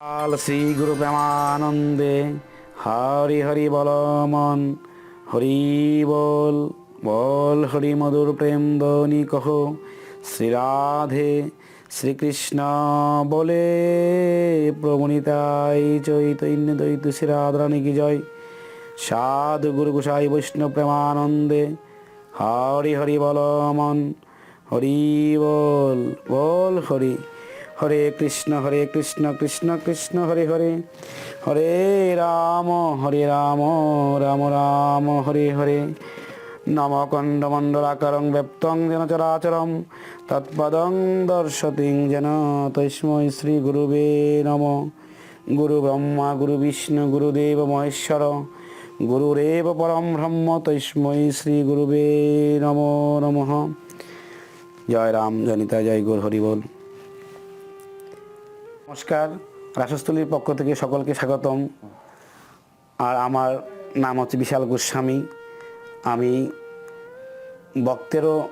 কাল শ্রী গুরু প্রেমানন্দে হরি হরি বল মন, হরি বল বল হরি মধুর প্রেম ধ্বনি কহ। শ্রী রাধে শ্রীকৃষ্ণ বলে, প্রবণিতাই চৈতন্য দৈত শ্রী রাধারানী কি জয়? সাধু গুরু গোসাই বৈষ্ণব প্রেমানন্দে, হরি হরি বল মন, হরি বল বল হরি হরে কৃষ্ণ হরে কৃষ্ণ কৃষ্ণ কৃষ্ণ, হরে হরে। হরে রাম হরে রাম রাম রাম, হরে হরে। নমকণ্ডমণ্ডলাকারং ব্যপ্তং যেন চরাচরম তৎপদং দর্শতিং যেন তস্মৈ শ্রী গুরুবে নম। গুরু ব্রহ্মা, গুরু বিষ্ণু গুরুদেব মহেশ্বর। গুরুরেব পরম ব্রহ্ম তস্মৈ শ্রী গুরুবে নম নমঃ। জয় রাম জনিতা জয় গুর, হরি বল। নমস্কার। রাসস্থলীর পক্ষ থেকে সকলকে স্বাগতম। আর আমার নাম হচ্ছে বিশাল গোস্বামী। আমি বক্তেরও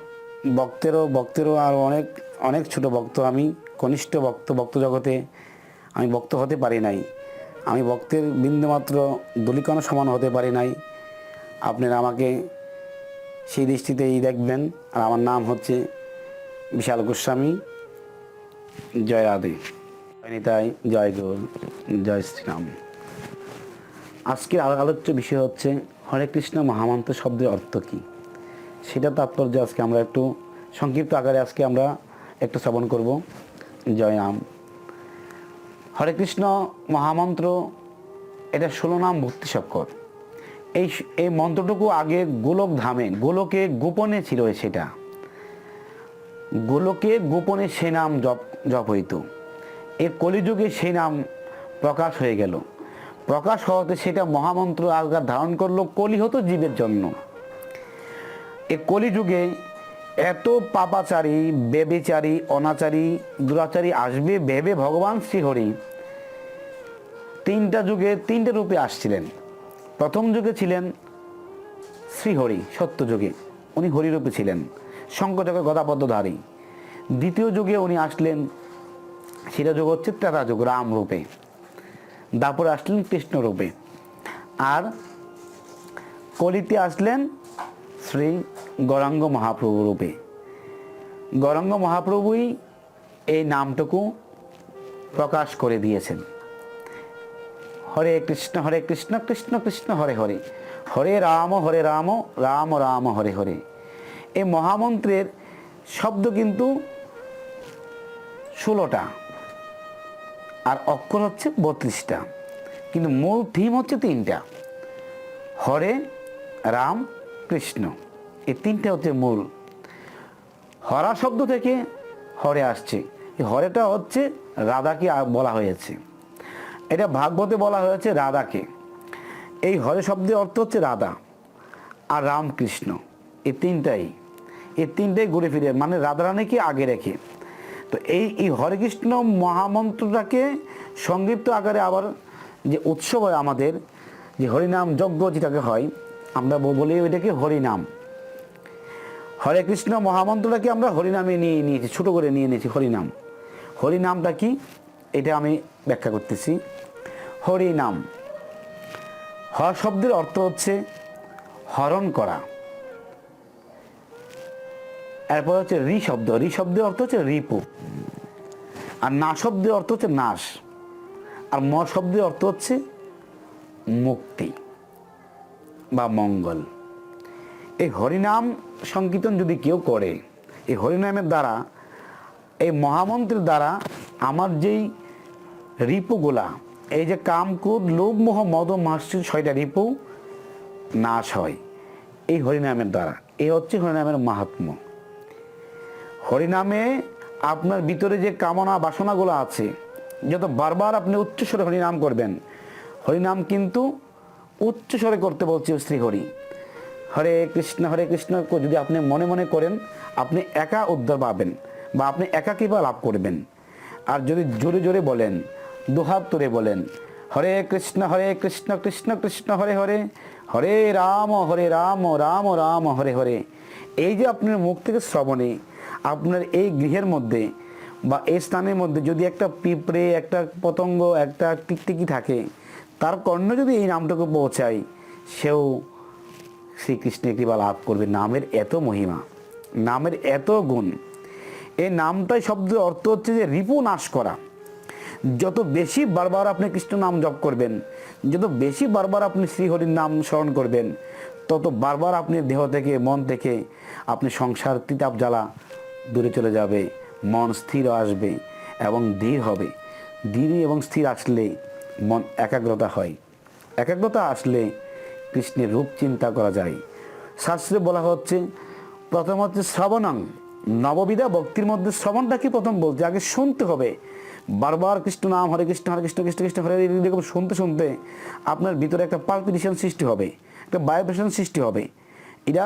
বক্তেরও বক্তেরও আর অনেক অনেক ছোট ভক্ত আমি, কনিষ্ঠ ভক্ত ভক্ত জগতে আমি ভক্ত হতে পারি নাই। আমি ভক্তের বিন্দুমাত্র দলিকণা সমান হতে পারি নাই। আপনারা আমাকে সেই দৃষ্টিতেই দেখবেন। আর আমার নাম হচ্ছে বিশাল গোস্বামী। জয় রাধে। নিতাই জয় জয় শ্রীরাম আজকের আলো- আলোচ্য বিষয় হচ্ছে হরে কৃষ্ণ মহামন্ত্র শব্দের অর্থ কী? সেটা তাৎপর্য আজকে আমরা একটু সংক্ষিপ্ত আকারে আজকে আমরা একটু শ্রবণ করব। জয় রাম। হরে কৃষ্ণ মহামন্ত্র, এটা ষোলো নাম ভক্তি সক্কর এই এই মন্ত্রটুকু আগে গোলক ধামে, গোলকে গোপনে ছিল সেটা। গোলকে গোপনে সে নাম জপ জপ হইত। এর কলিযুগে সেই নাম প্রকাশ হয়ে গেল। প্রকাশ হওয়াতে সেটা মহামন্ত্র আকার ধারণ করল কলি হতো জীবের জন্য। এ কলিযুগে এত পাপাচারী বেবিচারী অনাচারী, দুরাচারী আসবে ভেবে ভগবান শ্রীহরি তিনটা যুগে তিনটে রূপে আসছিলেন। প্রথম যুগে ছিলেন শ্রীহরি, সত্য যুগে উনি হরিরূপে ছিলেন শঙ্করচক্র গদাপদ্মধারী। দ্বিতীয় যুগে উনি আসলেন সেটা যুগ হচ্ছে ত্রেতা রাম রূপে তারপরে আসলেন কৃষ্ণ রূপে। আর কলিতে আসলেন শ্রী গৌরাঙ্গ মহাপ্রভু রূপে। গৌরাঙ্গ মহাপ্রভুই এই নামটুকু প্রকাশ করে দিয়েছেন। হরে কৃষ্ণ হরে কৃষ্ণ কৃষ্ণ কৃষ্ণ, হরে হরে। হরে রাম হরে রাম রাম রাম, হরে হরে। এই মহামন্ত্রের শব্দ কিন্তু ষোলোটা। আর অক্ষর হচ্ছে বত্রিশটা। কিন্তু মূল থিম হচ্ছে তিনটা। হরে, রাম, কৃষ্ণ। এই তিনটা হচ্ছে মূল। হরা শব্দ থেকে হরে আসছে। এই হরেটা হচ্ছে রাধাকে বলা হয়েছে। এটা ভাগবতে বলা হয়েছে রাধাকে। এই হরে শব্দের অর্থ হচ্ছে রাধা আর রামকৃষ্ণ এই তিনটাই। এই তিনটাই ঘুরে ফিরে। মানে রাধারানীকে আগে রেখে। তো এই এই হরে কৃষ্ণ মহামন্ত্রটাকে সংক্ষিপ্ত আকারে আবার যে উৎসব হয় আমাদের, যে হরিনাম যজ্ঞ যেটাকে হয়, আমরা বলি ওইটাকে হরিনাম। হরে কৃষ্ণ মহামন্ত্রটাকে আমরা হরিনামে নিয়ে নিয়েছি, ছোট করে নিয়ে নিয়েছি হরিনাম। হরিনামটা কি? এটা আমি ব্যাখ্যা করতেছি। হরিনাম। হর শব্দের অর্থ হচ্ছে হরণ করা। এরপর হচ্ছে রি শব্দ। রি শব্দের অর্থ হচ্ছে রিপু। আর না শব্দের অর্থ হচ্ছে নাশ। আর ম শব্দের অর্থ হচ্ছে মুক্তি বা মঙ্গল। এই হরিনাম সংকীর্তন যদি কেউ করে, এই হরিনামের দ্বারা, এই মহামন্ত্রের দ্বারা আমার যেই রিপুগুলা, এই যে কাম, ক্রোধ, লোভ, মোহ, মদ মাসির ছয়টা রিপু নাশ হয়। এই হরিনামের দ্বারা। এই হচ্ছে হরিনামের মাহাত্ম্য। হরিনামে আপনার ভিতরে যে কামনা বাসনাগুলো আছে, যত বারবার আপনি উচ্চস্বরে হরিনাম করবেন, হরিনাম কিন্তু উচ্চস্বরে করতে বলছে শ্রী হরি হরে কৃষ্ণ হরে কৃষ্ণ, যদি আপনি মনে মনে করেন, আপনি একা উদ্ধার পাবেন বা আপনি একা কৃপা লাভ করবেন। আর যদি জোরে জোরে বলেন, দুহাত তুলে বলেন, হরে কৃষ্ণ হরে কৃষ্ণ কৃষ্ণ কৃষ্ণ, হরে হরে হরে রাম হরে রাম রাম রাম, হরে হরে, এই যে আপনার মুখ থেকে শ্রবণে আপনার এই গৃহের মধ্যে বা এই স্থানের মধ্যে যদি একটা পিঁপড়ে, একটা পতঙ্গ, একটা টিকটিকি থাকে, তার কর্ণ যদি এই নামটুকু পৌঁছায়, সেও শ্রীকৃষ্ণের কৃপা লাভ করবে। নামের এত মহিমা, নামের এত গুণ। এই নামটাই শব্দের অর্থ হচ্ছে যে রিপু নাশ করা। যত বেশি বারবার আপনি কৃষ্ণ নাম জপ করবেন, যত বেশি বারবার আপনি শ্রীহরির নাম স্মরণ করবেন, তত বারবার আপনি দেহ থেকে, মন থেকে আপনি সংসার তিতাপ জ্বালা দূরে চলে যাবে, মন স্থির আসবে এবং ধীর হবে। ধীর এবং স্থির আসলে মন একাগ্রতা হয়। একাগ্রতা আসলে কৃষ্ণের রূপ চিন্তা করা যায়। শাস্ত্রে বলা হচ্ছে, প্রথম হচ্ছে শ্রবণাং। নববিধা ভক্তির মধ্যে শ্রবণটা কি প্রথম বলছে? আগে শুনতে হবে। বারবার কৃষ্ণ নাম, হরে কৃষ্ণ হরে কৃষ্ণ কৃষ্ণ কৃষ্ণ, হরে এরকম শুনতে শুনতে আপনার ভিতরে একটা পালপিটেশন সৃষ্টি হবে, একটা ভাইব্রেশন সৃষ্টি হবে। এটা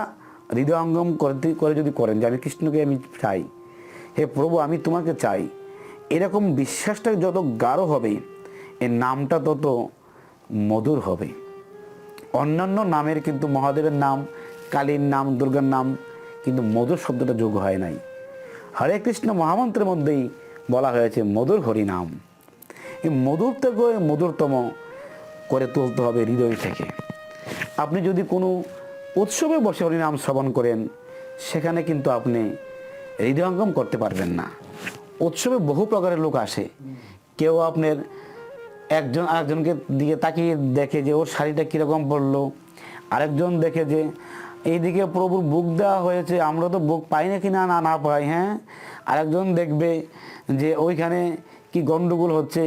হৃদয়ঙ্গম করতে, করে যদি করেন যে আমি কৃষ্ণকে আমি চাই, হে প্রভু, আমি তোমাকে চাই, এরকম বিশ্বাসটা যত গাঢ় হবে, এর নামটা তত মধুর হবে। অন্যান্য নামের কিন্তু মহাদেবের নাম, কালীর নাম, দুর্গার নাম, কিন্তু মধুর শব্দটা যোগ হয় নাই। হরে কৃষ্ণ মহামন্ত্রের মধ্যেই বলা হয়েছে, মধুর হরি নাম এই মধুর থেকে মধুরতম করে তুলতে হবে হৃদয় থেকে। আপনি যদি কোনো উৎসবে বসে হরিনাম শ্রবণ করেন, সেখানে কিন্তু আপনি হৃদয়ঙ্গম করতে পারবেন না। উৎসবে বহু প্রকারের লোক আসে। কেউ আপনার একজন আরেকজনকে দিকে তাকিয়ে দেখে যে ওর শাড়িটা কীরকম পড়ল আরেকজন দেখে যে এইদিকে প্রভুর বুক দেওয়া হয়েছে, আমরা তো বুক পাই না কি না না না পাই হ্যাঁ? আরেকজন দেখবে যে ওইখানে কি গন্ডগোল হচ্ছে।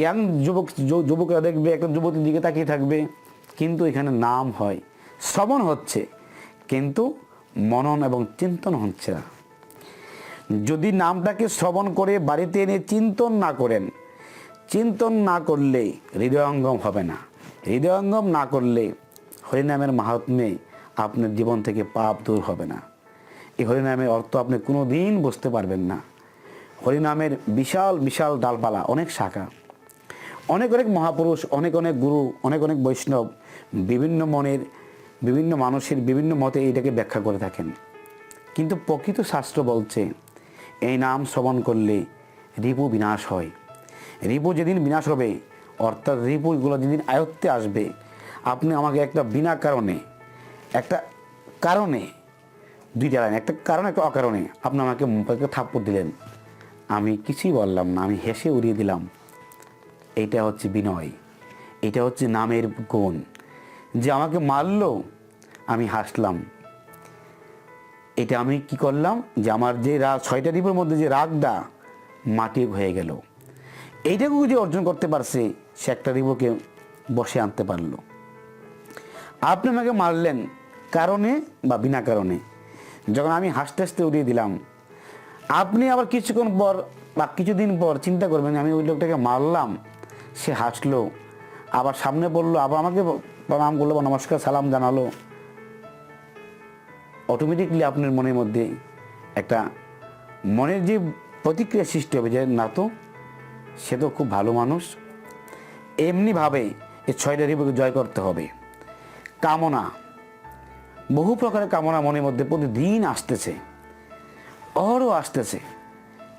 ইয়াং যুবক যুবকরা দেখবে একটা যুবতীর দিকে তাকিয়ে থাকবে, কিন্তু এখানে নাম হয়। শ্রবণ হচ্ছে, কিন্তু মনন এবং চিন্তন হচ্ছে না। যদি নামটাকে শ্রবণ করে বাড়িতে এনে চিন্তন না করেন, চিন্তন না করলে হৃদয়ঙ্গম হবে না। হৃদয়ঙ্গম না করলে হরিনামের মাহাত্মে আপনার জীবন থেকে পাপ দূর হবে না। এই হরিনামের অর্থ আপনি কোনো দিন বুঝতে পারবেন না। হরিনামের বিশাল বিশাল ডালপালা, অনেক শাখা। অনেক অনেক মহাপুরুষ, অনেক অনেক গুরু, অনেক অনেক বৈষ্ণব বিভিন্ন মনের বিভিন্ন মানুষের বিভিন্ন মতে এটাকে ব্যাখ্যা করে থাকেন। কিন্তু প্রকৃত শাস্ত্র বলছে, এই নাম শ্রবণ করলে রিপু বিনাশ হয়। রিপু যেদিন বিনাশ হবে, অর্থাৎ রিপুগুলো যেদিন আয়ত্তে আসবে, আপনি আমাকে একটা বিনা কারণে, একটা কারণে, দুইটা লাইন, একটা কারণ, একটা অকারণে আপনি আমাকে মুখে থাপ্পড় দিলেন। আমি কিছুই বললাম না, আমি হেসে উড়িয়ে দিলাম। এইটা হচ্ছে বিনয়, এটা হচ্ছে নামের গুণ। যে আমাকে মারলো, আমি হাসলাম। এটা আমি কি করলাম? যে আমার যে রাগ ছয়টা দ্বীপের মধ্যে যে রাগটা মাটি হয়ে গেল। এইটাকে যে অর্জন করতে পারছে, সে একটা দ্বীপকে বসে আনতে পারল। আপনি আমাকে মারলেন কারণে বা বিনা কারণে। যখন আমি হাসতে হাসতে উড়িয়ে দিলাম, আপনি আবার কিছুক্ষণ পর বা কিছুদিন পর চিন্তা করবেন আমি ওই লোকটাকে মারলাম, সে হাসলো, আবার সামনে বলল, আবার আমাকে প্রণাম করল বা নমস্কার, সালাম জানালো। অটোমেটিকলি আপনার মনের মধ্যে একটা মনের যে প্রতিক্রিয়া সৃষ্টি হবে যে, না তো, সে তো খুব ভালো মানুষ। এমনিভাবে এই ছয়টা রিপুকে জয় করতে হবে। কামনা, বহু প্রকারের কামনা মনের মধ্যে প্রতিদিন আসতেছে অহরও আসতেছে।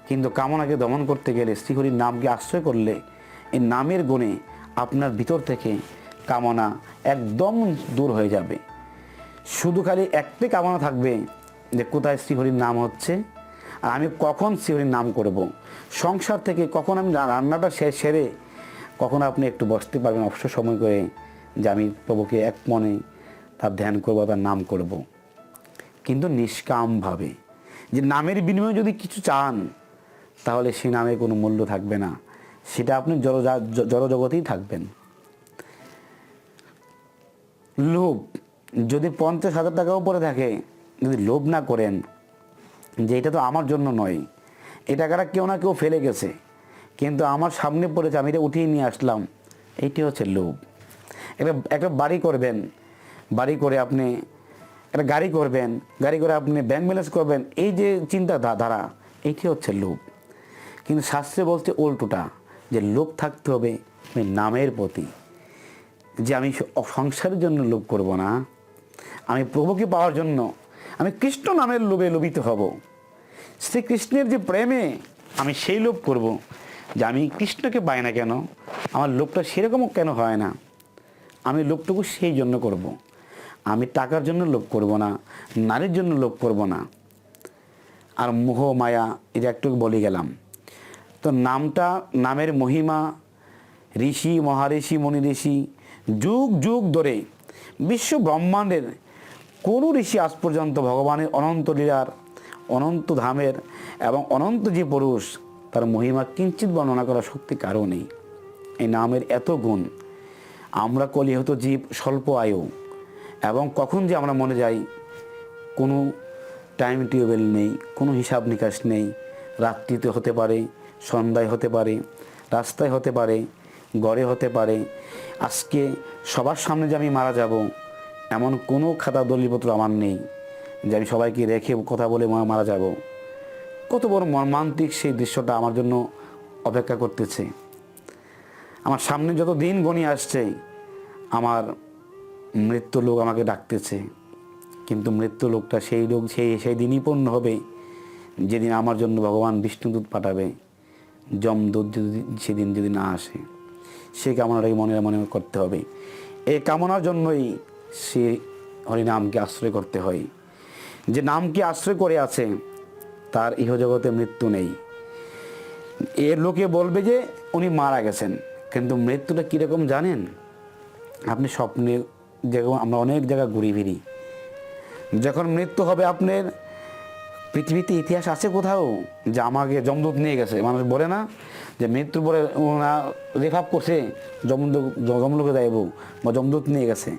কিন্তু কামনাকে দমন করতে গেলে শ্রীহরির নামকে আশ্রয় করলে এই নামের গুণে আপনার ভিতর থেকে কামনা একদম দূর হয়ে যাবে শুধু খালি একটি কামনা থাকবে যে কোথায় শ্রীহরির নাম হচ্ছে আর আমি কখন শ্রীহরির নাম করব। সংসার থেকে কখন আমি রান্নাটা সে- সেরে কখন আপনি একটু বসতে পারবেন অবসর সময় করে যে আমি প্রভুকে এক মনে তার ধ্যান করব, তার নাম করব। কিন্তু নিষ্কামভাবে যে নামের বিনিময়ে যদি কিছু চান, তাহলে সে নামে কোনো মূল্য থাকবে না সেটা আপনি জড় জড়জগতেই থাকবেন লোভ, যদি পঞ্চাশ হাজার টাকা উপরে থাকে, যদি লোভ না করেন, যে এটা তো আমার জন্য নয়, এই টাকাটা কেউ না কেউ ফেলে গেছে। কিন্তু আমার সামনে পড়েছে, আমি এটা উঠিয়ে নিয়ে আসলাম, এইটি হচ্ছে লোভ। একটা একটা বাড়ি করবেন, বাড়ি করে আপনি একটা গাড়ি করবেন, গাড়ি করে আপনি ব্যাংক ব্যালেন্স করবেন, এই যে চিন্তা ধারা এইটি হচ্ছে লোভ। কিন্তু শাস্ত্রে বলছে উল্টোটা, যে লোভ থাকতে হবে নামের প্রতি। যে আমি সংসারের জন্য লোভ করব না। আমি প্রভুকে পাওয়ার জন্য আমি কৃষ্ণ নামের লোভে লোভিত হব। শ্রীকৃষ্ণের যে প্রেমে আমি সেই লোভ করব যে আমি কৃষ্ণকে পাই না কেন, আমার লোভটা সেরকমও কেন হয় না। আমি লোভটুকু সেই জন্য করব। আমি টাকার জন্য লোভ করব না, নারীর জন্য লোভ করব না। আর মোহ, মায়া এটা একটু বলে গেলাম। তো নামটা, নামের মহিমা, ঋষি মহারিষি মনি ঋষি যুগ যুগ ধরে বিশ্ব ব্রহ্মাণ্ডের কোনো ঋষি আজ পর্যন্ত ভগবানের অনন্ত লীলার, অনন্ত ধামের এবং অনন্ত যে পুরুষ, তার মহিমা কিঞ্চিত বর্ণনা করার শক্তি কারও নেই। এই নামের এত গুণ, আমরা কলিহত জীব স্বল্প আয়ু এবং কখন যে আমরা মনে যাই, কোনো টাইম টেবিল নেই, কোনো হিসাব নিকাশ নেই, রাত্রিতে হতে পারে, সন্ধ্যায় হতে পারে, রাস্তায় হতে পারে, গড়ে হতে পারে আজকে সবার সামনে যে আমি মারা যাব, এমন কোনো খাতা দলিলপত্র আমার নেই যে আমি সবাইকে রেখে কথা বলে মারা যাব। কত বড় মর্মান্তিক সেই দৃশ্যটা আমার জন্য অপেক্ষা করতেছে। আমার সামনে যত দিন গণিয়ে আসছে, আমার মৃত্যু লোক আমাকে ডাকতেছে। কিন্তু মৃত্যু লোকটা সেই লোক, সেই সেই দিনই পূর্ণ হবে যেদিন আমার জন্য ভগবান বিষ্ণুদূত পাঠাবে। যমদূত যদি সেদিন যদি না আসে। সেই কামনাটাকে মনে মনে করতে হবে। এই কামনার জন্যই সে হরিনামকে আশ্রয় করতে হয়। যে নামকে আশ্রয় করে আছে, তার ইহজগতে মৃত্যু নেই। এর লোকে বলবে যে, উনি মারা গেছেন। কিন্তু মৃত্যুটা কীরকম জানেন? আপনি স্বপ্নে যেরকম আমরা অনেক জায়গায় ঘুরি ফিরি যখন মৃত্যু হবে আপনার পৃথিবীতে ইতিহাস আছে কোথাও যে আমাকে জমদূত নিয়ে গেছে? মানুষ বলে না যে মৃত্যুর পরে ওনা রেফাপ করছে জমদূত যাইব বা জমদূত নিয়ে গেছে।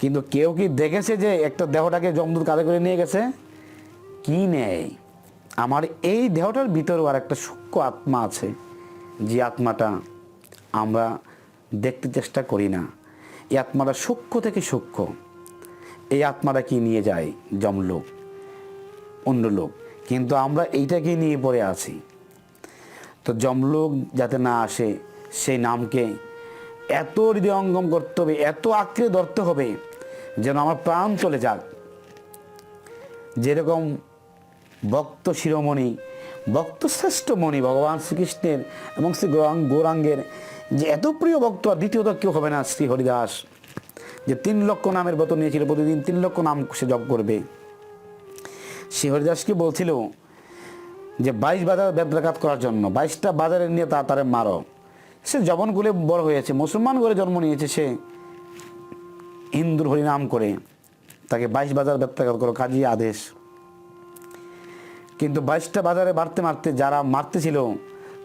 কিন্তু কেউ কি দেখেছে যে একটা দেহটাকে জমদূত কাঁধে করে নিয়ে গেছে? কি নেয় আমার এই দেহটার ভিতরেও আর একটা সূক্ষ্ম আত্মা আছে। যে আত্মাটা আমরা দেখতে চেষ্টা করি না। এই আত্মাটা সূক্ষ্ম থেকে সূক্ষ্ম। এই আত্মাটা কি নিয়ে যায়? জমলোক অন্য লোক। কিন্তু আমরা এইটাকে নিয়ে পড়ে আছি। তো জমলোক যাতে না আসে সেই নামকে এত হৃদয়ঙ্গম করতে হবে, এত আঁকড়ে ধরতে হবে, যেন আমার প্রাণ চলে যাক। যেরকম ভক্ত শিরোমণি, ভক্ত শ্রেষ্ঠ মণি ভগবান শ্রীকৃষ্ণের এবং শ্রী গৌরাঙ্গ গৌরাঙ্গের যে এত প্রিয় ভক্ত, আর দ্বিতীয়ত কেউ হবে না শ্রী হরিদাস, যে তিন লক্ষ নামের ব্রত নিয়েছিল, প্রতিদিন তিন লক্ষ নাম সে জপ করবে। শ্রী হরিদাসকে বলছিল যে, বাইশ বাজার বেদরাঘাত করার জন্য, বাইশটা বাজারে নিয়ে তা, তারে মারো। সে জবনকুলে বড় হয়েছে, মুসলমান করে জন্ম নিয়েছে সে হিন্দুর হরিনাম করে। তাকে বাইশ বাজার বেত্রাঘাত করো, কাজী আদেশ। কিন্তু বাইশটা বাজারে মারতে মারতে যারা মারতেছিল,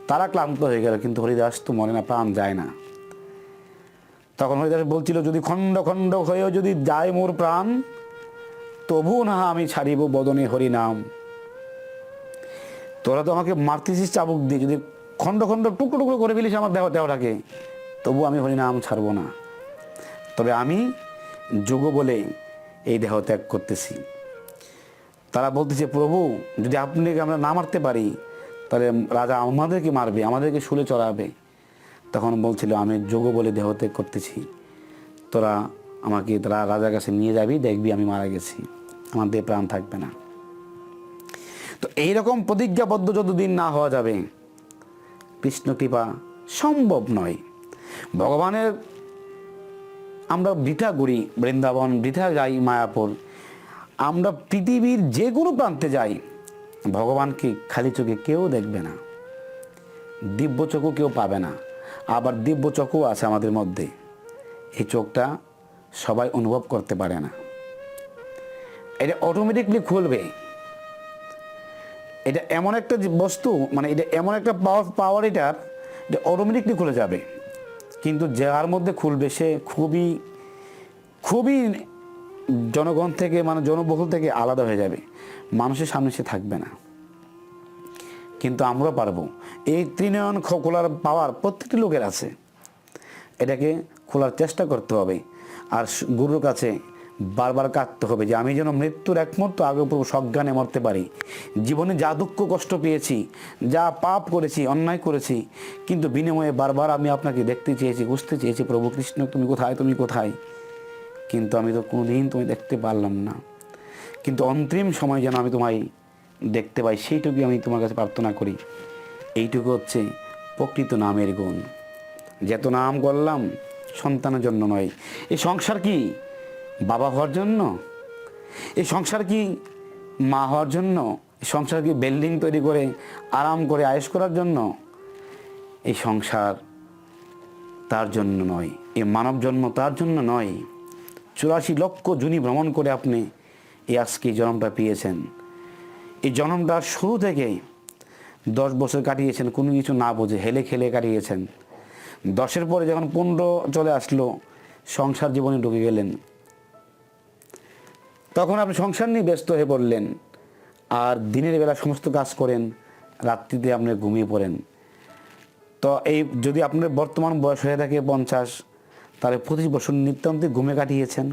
তারা ক্লান্ত হয়ে গেল, কিন্তু হরিদাস তো মনে না, প্রাণ যায় না। তখন হরিদাস বলছিল, যদি খণ্ড খণ্ড হয়েও যদি যায় মোর প্রাণ তবু না আমি ছাড়িব বদনে হরিনাম। তোরা তো আমাকে মারতেছিস চাবুক দিয়ে, যদি খণ্ড খণ্ড টুকরো টুকরো করে ফেলিস আমার দেহ, দেহটাকে তবু আমি হরিনাম ছাড়বো না। তবে আমি যোগ বলে এই দেহ ত্যাগ করতেছি। তারা বলতেছে, প্রভু, যদি আপনাকে আমরা না মারতে পারি, তাহলে রাজা আমাদেরকে মারবে, আমাদেরকে শুলে চড়াবে। তখন বলছিল, আমি যোগ বলে দেহ ত্যাগ করতেছি। তোরা আমাকে, তারা রাজার কাছে নিয়ে যাবি, দেখবি আমি মারা গেছি। আমার দেহে প্রাণ থাকবে না। তো এইরকম প্রতিজ্ঞাবদ্ধ যতদিন না হওয়া যাবে, কৃষ্ণ কৃপা সম্ভব নয়। ভগবানের আমরা বৃথা ঘুরি বৃন্দাবন বৃথা যাই, মায়াপুর, আমরা পৃথিবীর যে কোনো প্রান্তে যাই, ভগবানকে খালি চোখে কেউ দেখবে না। দিব্য চোখও কেউ পাবে না। আবার দিব্য চোখও আছে আমাদের মধ্যে। এই চোখটা সবাই অনুভব করতে পারে না। এটা অটোমেটিকলি খুলবে এটা এমন একটা বস্তু মানে এটা এমন একটা পাওয়ার পাওয়ার এটা যে অটোমেটিকলি খুলে যাবে। কিন্তু যার মধ্যে খুলবে, সে খুবই খুবই জনগণ থেকে মানে জনবহুল থেকে আলাদা হয়ে যাবে। মানুষের সামনে সে থাকবে না। কিন্তু আমরা পারব। এই ত্রিনয়ন খোলার পাওয়ার প্রত্যেকটি লোকের আছে। এটাকে খোলার চেষ্টা করতে হবে। আর গুরুর কাছে বারবার কাঁদতে হবে যে আমি যেন মৃত্যুর এক মুহূর্ত আগে প্রভু সজ্ঞানে মরতে পারি। জীবনে যা দুঃখ কষ্ট পেয়েছি, যা পাপ করেছি, অন্যায় করেছি, কিন্তু বিনিময়ে বারবার আমি আপনাকে দেখতে চেয়েছি, বুঝতে চেয়েছি, প্রভু কৃষ্ণ, তুমি কোথায়? তুমি কোথায়? কিন্তু আমি তো কোনোদিন তুমি দেখতে পারলাম না। কিন্তু অন্তিম সময় যেন আমি তোমায় দেখতে পাই, সেইটুকুই আমি তোমার কাছে প্রার্থনা করি। এইটুকু হচ্ছে প্রকৃত নামের গুণ। যত নাম করলাম সন্তানের জন্য নয়। এই সংসার কি? বাবা হওয়ার জন্য? এই সংসার কি মা হওয়ার জন্য? সংসার কি বিল্ডিং তৈরি করে, আরাম করে আয়েস করার জন্য? এই সংসার তার জন্য নয়। এই মানব জন্ম তার জন্য নয়। চুরাশি লক্ষ জুনি ভ্রমণ করে আপনি এই আজকে জন্মটা পেয়েছেন। এই জন্মটা শুরু থেকে দশ বছর কাটিয়েছেন, কোনো কিছু না বোঝে হেলে খেলে কাটিয়েছেন। দশের পরে যখন পনেরো চলে আসলো, সংসার জীবনে ঢুকে গেলেন। তখন আপনি সংসার নিয়ে ব্যস্ত হয়ে পড়লেন। আর দিনের বেলা সমস্ত কাজ করেন, রাত্রিতে আপনি ঘুমিয়ে পড়েন। তো এই যদি আপনার বর্তমান বয়স হয়ে থাকে পঞ্চাশ, তাহলে পঁচিশ বছর নিত্যান্তে ঘুমে কাটিয়েছেন।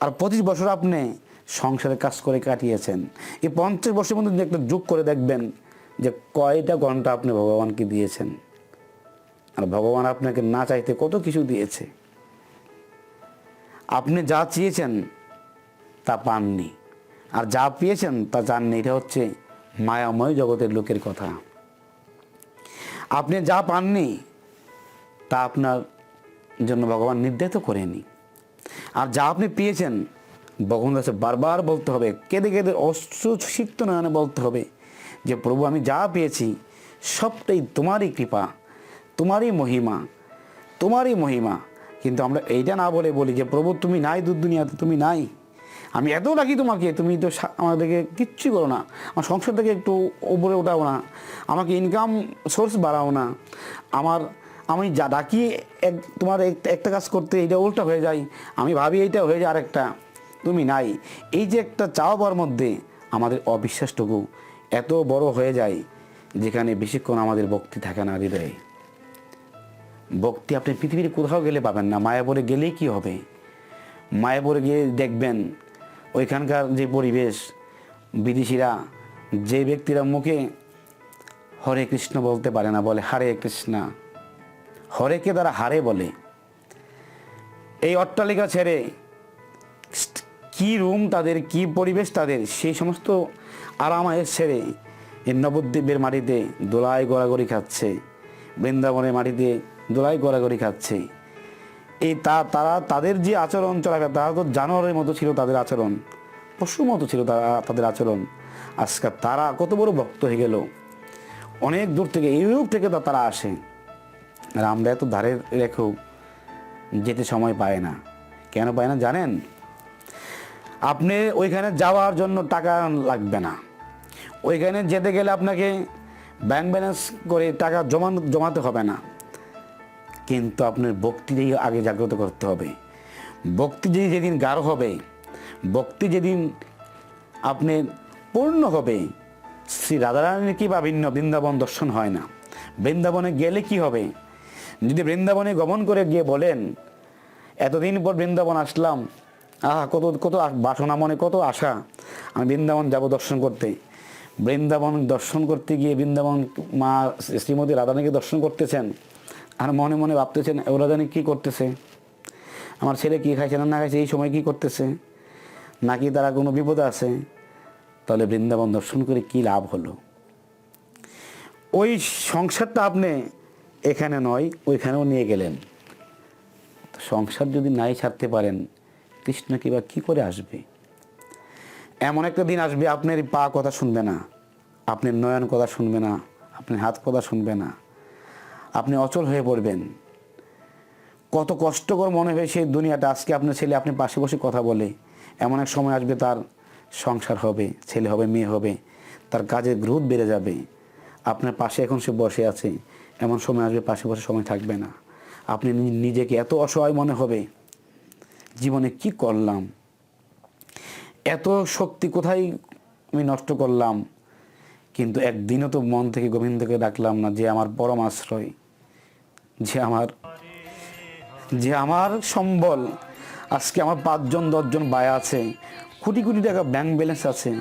আর পঁচিশ বছর আপনি সংসারে কাজ করে কাটিয়েছেন। এই পঞ্চাশ বছরের মধ্যে একটা যোগ করে দেখবেন যে কয়টা ঘণ্টা আপনি ভগবানকে দিয়েছেন। আর ভগবান আপনাকে না চাইতে কত কিছু দিয়েছে। আপনি যা চেয়েছেন তা পাননি। আর যা পেয়েছেন তা জাননি, এটা হচ্ছে মায়াময় জগতের লোকের কথা। আপনি যা পাননি, তা আপনার জন্য ভগবান নির্ধারিত করেনি। আর যা আপনি পেয়েছেন, ভগবান কাছে বারবার বলতে হবে, কেঁদে কেঁদে অশ্রুসিক্ত নয়নে বলতে হবে যে, প্রভু, আমি যা পেয়েছি, সবটাই তোমারই কৃপা, তোমারই মহিমা তোমারই মহিমা। কিন্তু আমরা এইটা না বলে বলি যে, প্রভু, তুমি নাই দুধ দুনিয়াতে, তুমি নাই। আমি এত ডাকি তোমাকে, তুমি তো আমাদেরকে কিচ্ছু করো না। আমার সংসার থেকে একটু উপরে ওঠাও না। আমাকে ইনকাম সোর্স বাড়াও না। আমার, আমি যা ডাকি এক, তোমার এক- একটা কাজ করতে এইটা উল্টা হয়ে যায়। আমি ভাবি এইটা হয়ে যায় আরেকটা। তুমি নাই। এই যে একটা চাওয়া পাওয়ার মধ্যে আমাদের অবিশ্বাসটুকু এত বড় হয়ে যায়, যেখানে বেশিক্ষণ আমাদের ভক্তি থাকে না হৃদয়ে। ভক্তি আপনি পৃথিবীর কোথাও গেলে পাবেন না। মায়াপুরে গেলেই কি হবে? মায়াপুরে গিয়ে দেখবেন ওইখানকার যে পরিবেশ, বিদেশিরা যে ব্যক্তিরা মুখে হরে কৃষ্ণ বলতে পারে না, বলে হরে কৃষ্ণা। হরেকে তারা হারে বলে। এই অট্টালিকা ছেড়ে কি রুম তাদের, কি পরিবেশ তাদের, সেই সমস্ত আরামায়ের ছেড়ে এই নবদ্বীপের মাটিতে দোলায় গড়াগড়ি খাচ্ছে। বৃন্দাবনের মাটিতে দোলায় গড়াগড়ি খাচ্ছে। এই তা, তারা তাদের যে আচরণ চলাফেরা, তারা তো জানোয়ারের মতো ছিল তাদের আচরণ, পশুর মতো ছিল তারা, তাদের আচরণ। আজকাল তারা কত বড় ভক্ত হয়ে গেল। অনেক দূর থেকে ইউরোপ থেকে তো তারা আসে। আর আমরা এত ধারে রেখেও যেতে সময় পায় না। কেন পায় না জানেন? আপনি ওইখানে যাওয়ার জন্য টাকা লাগবে না। ওইখানে যেতে গেলে আপনাকে ব্যাংক ব্যালেন্স করে টাকা জমা, জমাতে হবে না। কিন্তু আপনার ভক্তিটাই আগে জাগ্রত করতে হবে। ভক্তি যদি যেদিন গাঢ় হবে ভক্তি যেদিন আপনি পূর্ণ হবে, শ্রী রাধারানীর কি বা ভিন্ন বৃন্দাবন দর্শন হয় না। বৃন্দাবনে গেলে কি হবে? যদি বৃন্দাবনে গমন করে গিয়ে বলেন, এতদিন পর বৃন্দাবন আসলাম, আহা, কত কত বাসনা মনে, কত আশা, আমি বৃন্দাবন যাব দর্শন করতে। বৃন্দাবন দর্শন করতে গিয়ে বৃন্দাবন মা শ্রীমতী রাধারানীকে দর্শন করতেছেন আর মনে মনে ভাবতেছেন ও জানি কী করতেছে? আমার ছেলে কী খাইছে না না খাইছে, এই সময় কী করতেছে? নাকি তারা কোনো বিপদে আছে? তাহলে বৃন্দাবন দর্শন করে কি লাভ হলো? ওই সংসারটা আপনি এখানে নয়, ওইখানেও নিয়ে গেলেন। সংসার যদি নাই ছাড়তে পারেন, কৃষ্ণ কিবা কী করে আসবে? এমন একটা দিন আসবে, আপনার পা কথা শুনবে না, আপনার নয়ন কথা শুনবে না, আপনার হাত কথা শুনবে না। আপনি অচল হয়ে পড়বেন। কত কষ্টকর মনে হয় সেই দুনিয়াটা। আজকে আপনার ছেলে আপনি পাশে বসে কথা বলে। এমন এক সময় আসবে তার সংসার হবে, ছেলে হবে, মেয়ে হবে, তার কাজের গ্রোথ বেড়ে যাবে। আপনার পাশে এখন সে বসে আছে। এমন সময় আসবে, পাশে বসে সময় থাকবে না। আপনি নিজেকে এত অসহায় মনে হবে। জীবনে কি করলাম? এত শক্তি কোথায় আমি নষ্ট করলাম? কিন্তু একদিনও তো মন থেকে গোবিন্দকে ডাকলাম না যে আমার পরম আশ্রয়। যে আমার যে আমার সম্বল, আজকে আমার পাঁচজন, দশজন বায়া আছে, কোটি কোটি টাকা ব্যাংক ব্যালেন্স আছে,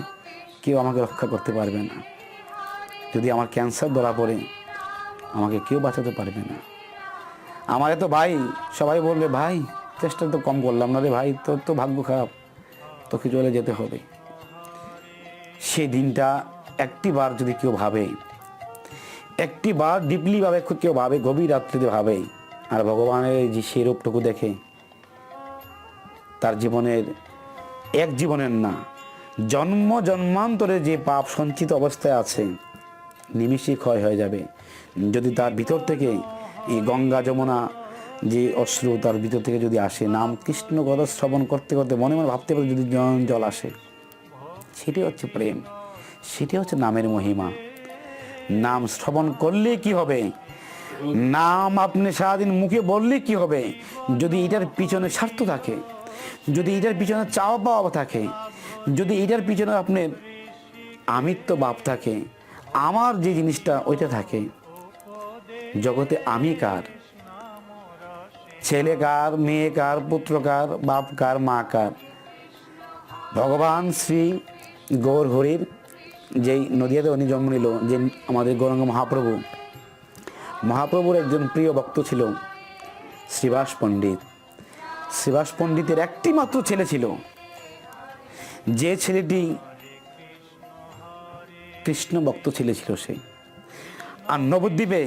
কেউ আমাকে রক্ষা করতে পারবে না। যদি আমার ক্যান্সার ধরা পড়ে, আমাকে কেউ বাঁচাতে পারবে না। আমার এত ভাই, সবাই বলবে, ভাই, চেষ্টা তো কম করলাম না রে ভাই, তোর তো ভাগ্য খারাপ, তোকে চলে যেতে হবে। সেই দিনটা একটি বার যদি কেউ ভাবে একটি বার ডিপলি ভাবে কেউ ভাবে, গভীর রাত্রিতে ভাবে আর ভগবানের যে সেই রূপটুকু দেখে, তার জীবনের এক জীবনের না, জন্ম জন্মান্তরে যে পাপ সঞ্চিত অবস্থায় আছে নিমিষেই ক্ষয় হয়ে যাবে। যদি তার ভিতর থেকে এই গঙ্গা যমুনা যে অশ্রু তার ভিতর থেকে যদি আসে, নাম কৃষ্ণ কথা শ্রবণ করতে করতে মনে মনে ভাবতে পারে যদি জল আসে। সেটি হচ্ছে প্রেম সেটি হচ্ছে নামের মহিমা। নাম শ্রবণ করলে কি হবে? নাম আপনি সারাদিন মুখে বললে কি হবে? যদি এটার পিছনে স্বার্থ থাকে, যদি এটার পিছনে চাওয়া পাওয়া থাকে, যদি এটার পিছনে আপনার আমিত্ব ভাব থাকে, আমার যে জিনিসটা ওইটা থাকে, জগতে আমি কার? ছেলে কার, মেয়ে কার, পুত্র কার, বাপ কার, মা কার? ভগবান শ্রী গৌর হরির যেই নদিয়াতে উনি জন্ম নিল, যে আমাদের গৌরাঙ্গ মহাপ্রভু, মহাপ্রভুর একজন প্রিয় ভক্ত ছিল শ্রীবাস পণ্ডিত। শ্রীবাস পণ্ডিতের একটি মাত্র ছেলে ছিল। যে ছেলেটি কৃষ্ণ ভক্ত ছেলে ছিল সে। আর নবদ্বীপে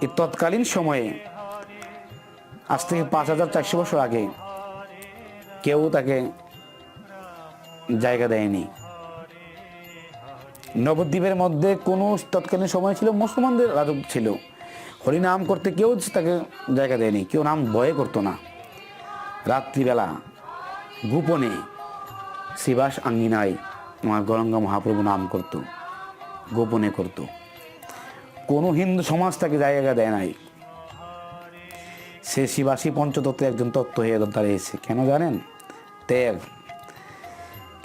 এই তৎকালীন সময়ে, আজ থেকে পাঁচ হাজার চারশো বছর আগে, কেউ তাকে জায়গা দেয়নি। নবদ্বীপের মধ্যে কোনো তৎকালীন সময় ছিল মুসলমানদের রাজক ছিল। হরিনাম করতে কেউ তাকে জায়গা দেয়নি, কেউ নাম ভয়ে করতো না। রাত্রিবেলা গোপনে শিবাস আঙ্গিনায় আমার গরঙ্গা মহাপ্রভু নাম করত, গোপনে করত। কোনো হিন্দু সমাজ তাকে জায়গা দেয় নাই। সে শিবাসী পঞ্চতত্ত্বের একজন তত্ত্ব হয়ে দাঁড়িয়েছে কেন জানেন? ত্যাগ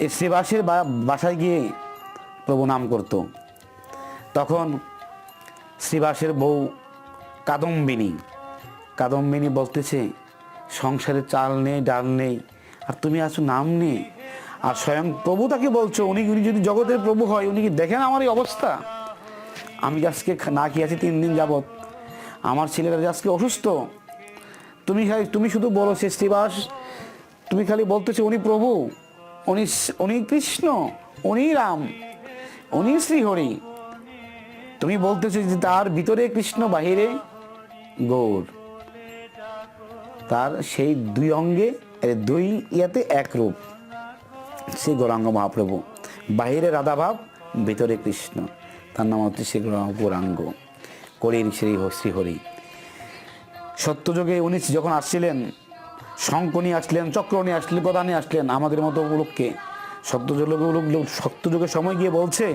এই শিবাসীর বাসায় গিয়ে প্রভু নাম করত। তখন শ্রীবাসের বউ কাদম্বিনী। কাদম্বিনী বলতেছে, সংসারে চাল নেই, ডাল নেই, আর তুমি আছো নাম নেই আর স্বয়ং প্রভু তাকে বলছো, উনি উনি যদি জগতের প্রভু হয়, উনি কি দেখেন আমার এই অবস্থা? আমি আজকে না খেয়ে আছি তিন দিন যাবত আমার ছেলেরা আজকে অসুস্থ। তুমি খালি, তুমি শুধু বলো সে শ্রীবাস, তুমি খালি বলতেছো উনি প্রভু, উনি উনি কৃষ্ণ, উনি রাম। উনি শ্রীহরি, তুমি বলতেছো যে তার ভিতরে কৃষ্ণ, বাহিরে গৌর। তার সেই দুই অঙ্গে দুই ইয়াতে এক রূপ শ্রী গৌরাঙ্গ মহাপ্রভু, বাহিরে রাধাভাব, ভিতরে কৃষ্ণ। তার নাম হচ্ছে শ্রী গৌরাঙ্গ, করির শ্রী শ্রীহরি। সত্যযুগে উনি যখন আসছিলেন শঙ্কনী আসলেন চক্রণী আসলেন প্রধানী আসলেন, আমাদের মতো লোককে লোক সত্যযুগের সময় গিয়ে বলছে,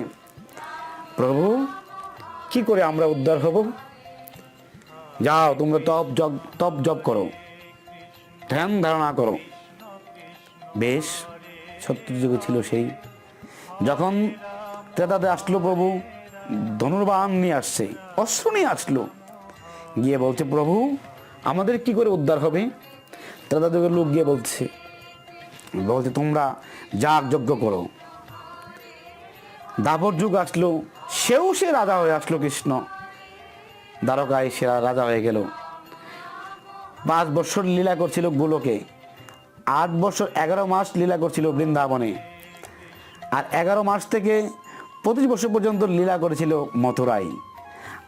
প্রভু, কি করে আমরা উদ্ধার হব? যাও, তোমরা তপ জপ তপ জপ করো, ধ্যান ধারণা করো। বেশ সত্যযুগে ছিল সেই। যখন ক্রেতাতে আসলো প্রভু, ধনুর্বাণ নিয়ে আসছে অস্ত্র নিয়ে আসলো, গিয়ে বলছে, প্রভু, আমাদের কি করে উদ্ধার হবে? ত্রেতাযুগের লোক গিয়ে বলছে বলছে, তোমরা যাগ যজ্ঞ করো। দাপর যুগ আসলো, সেও সে রাজা হয়ে আসলো কৃষ্ণ। দ্বারকায় সে রাজা হয়ে গেল। পাঁচ বছর লীলা করছিল গোলকে, আট বছর এগারো মাস লীলা করছিল বৃন্দাবনে। আর এগারো মাস থেকে পঁচিশ বছর পর্যন্ত লীলা করেছিল মথুরাই।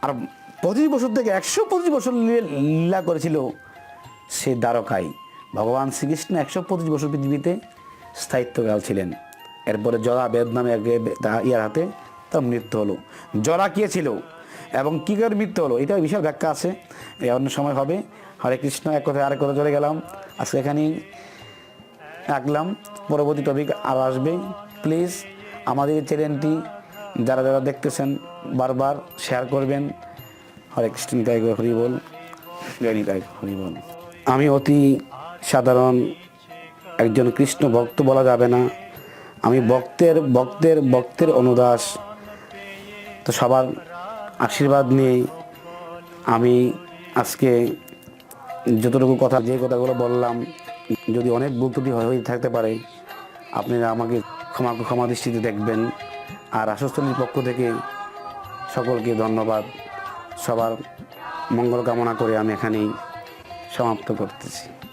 আর পঁচিশ বছর থেকে একশো পঁচিশ বছর লীলা করেছিল সে দ্বারকায় ভগবান শ্রীকৃষ্ণ একশো পঁচিশ বছর পৃথিবীতে স্থায়িত্বকাল ছিলেন। এরপরে জরা বেদ নামে ইয়ার হাতে তার মৃত্যু হলো। জরা কে ছিল? এবং কী করে মৃত্যু হলো? এটা বিশাল ব্যাখ্যা আছে। এই অন্য সময় হবে। হরে কৃষ্ণ, এক কথায় আরেক কথা চলে গেলাম। আজকে এখানেই রাখলাম। পরবর্তী টপিক আরও আসবে। প্লিজ আমাদের এই চ্যানেলটি যারা যারা দেখতেছেন বারবার শেয়ার করবেন। হরে কৃষ্ণ গৌর, হরি বল। জয় নিতাই, হরি বল। আমি অতি সাধারণ একজন কৃষ্ণ ভক্ত বলা যাবে না। আমি ভক্তের ভক্তের ভক্তের অনুদাস। তো সবার আশীর্বাদ নিয়ে আমি আজকে যতটুকু কথা, যে কথাগুলো বললাম, যদি অনেক ভুল ত্রুটি হয়ে থাকতে পারে, আপনারা আমাকে ক্ষমা ক্ষমা দৃষ্টিতে দেখবেন। আর আশ্বস্তনীর পক্ষ থেকে সকলকে ধন্যবাদ। সবার মঙ্গল কামনা করে আমি এখানেই সমাপ্ত করতেছি।